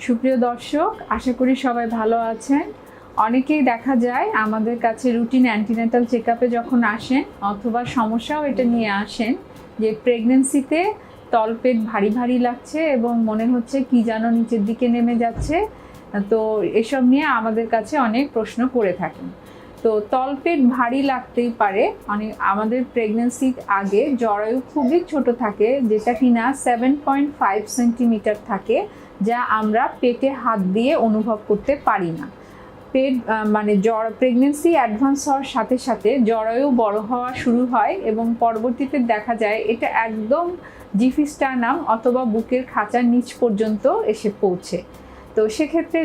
সুপ্রিয় দর্শক, আশা করি সবাই ভালো আছেন। অনেকেই দেখা যায় আমাদের কাছে রুটিন অ্যান্টিনেটাল চেক যখন আসেন অথবা সমস্যাও এটা নিয়ে আসেন যে প্রেগনেন্সিতে তলপেট ভারী ভারী লাগছে এবং মনে হচ্ছে কি যেন নিচের দিকে নেমে যাচ্ছে, তো এসব নিয়ে আমাদের কাছে অনেক প্রশ্ন করে থাকেন। তো তলপেট ভারী লাগতেই পারে। অনেক আমাদের প্রেগনেন্সির আগে জরায়ু খুবই ছোট থাকে, যেটা কিনা সেভেন পয়েন্ট ফাইভ সেন্টিমিটার থাকে, যা আমরা পেটে হাত দিয়ে অনুভব করতে পারি না। পেট মানে জ্বর প্রেগনেন্সি অ্যাডভান্স হওয়ার সাথে সাথে জরায়ু বড় হওয়া শুরু হয় এবং পরবর্তীতে দেখা যায় এটা একদম জিফিস্টানাম অথবা বুকের খাঁচার নিচ পর্যন্ত এসে পৌঁছে। তো সেক্ষেত্রে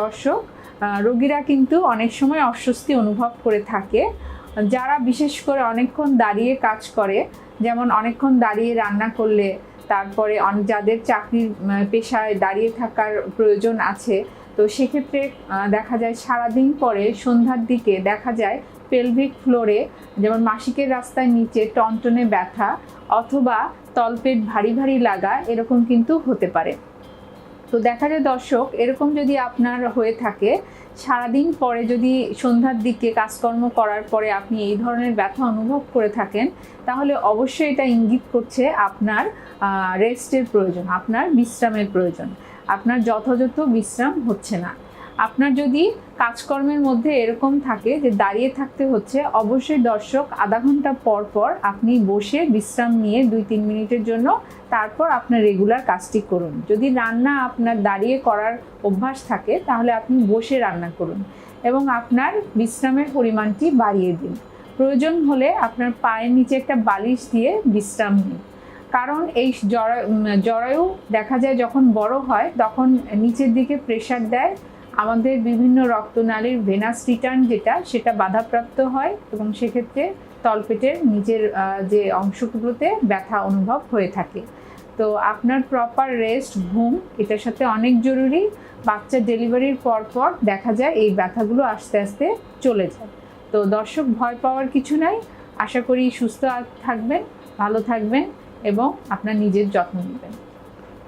দর্শক রোগীরা কিন্তু অনেক সময় অস্বস্তি অনুভব করে থাকে। যারা বিশেষ করে অনেকক্ষণ দাঁড়িয়ে কাজ করে, যেমন অনেকক্ষণ দাঁড়িয়ে রান্না করলে, তারপরে যাদের চাকরির পেশায় দাঁড়িয়ে থাকার প্রয়োজন আছে, তো সেক্ষেত্রে দেখা যায় সারাদিন পরে সন্ধ্যার দিকে দেখা যায় পেলভিক ফ্লোরে যেমন মাসিকের রাস্তার নিচে টনটনে ব্যথা অথবা তলপেট ভারী ভারী লাগা, এরকম কিন্তু হতে পারে। তো দেখা যায় দর্শক, এরকম যদি আপনার হয়ে থাকে, সারাদিন পরে যদি সন্ধ্যার দিকে কাজকর্ম করার পরে আপনি এই ধরনের ব্যথা অনুভব করে থাকেন, তাহলে অবশ্যই এটা ইঙ্গিত করছে আপনার রেস্টের প্রয়োজন, আপনার বিশ্রামের প্রয়োজন। আপনার যথাযথ বিশ্রাম হচ্ছে না। আপনার যদি কাজকর্মের মধ্যে এরকম থাকে যে দাঁড়িয়ে থাকতে হচ্ছে, অবশ্যই দর্শক আধা ঘণ্টা পর পর আপনি বসে বিশ্রাম নিয়ে দুই তিন মিনিটের জন্য তারপর আপনার রেগুলার কাজটি করুন। যদি রান্না আপনার দাঁড়িয়ে করার অভ্যাস থাকে, তাহলে আপনি বসে রান্না করুন এবং আপনার বিশ্রামের পরিমাণটি বাড়িয়ে দিন। প্রয়োজন হলে আপনার পায়ের নিচে একটা বালিশ দিয়ে বিশ্রাম নিন। কারণ এই জরায়ু দেখা যায় যখন বড় হয়, তখন নিচের দিকে প্রেশার দেয় আমাদের বিভিন্ন রক্তনালীর ভেনাস রিটার্ন যেটা সেটা বাধাপ্রাপ্ত হয় এবং সেক্ষেত্রে তলপেটের আহ, যে অংশগুলোতে ব্যথা অনুভব হয়ে থাকে। তো আপনার প্রপার রেস্ট ঘুম এটার সাথে অনেক জরুরি। বাচ্চা ডেলিভারির পর পর দেখা যায় এই ব্যথাগুলো আস্তে আস্তে চলে যায়। তো দর্শক ভয় পাওয়ার কিছু নাই। আশা করি সুস্থ থাকবেন ভালো থাকবেন এবং আপনার নিজের যত্ন নেবেন।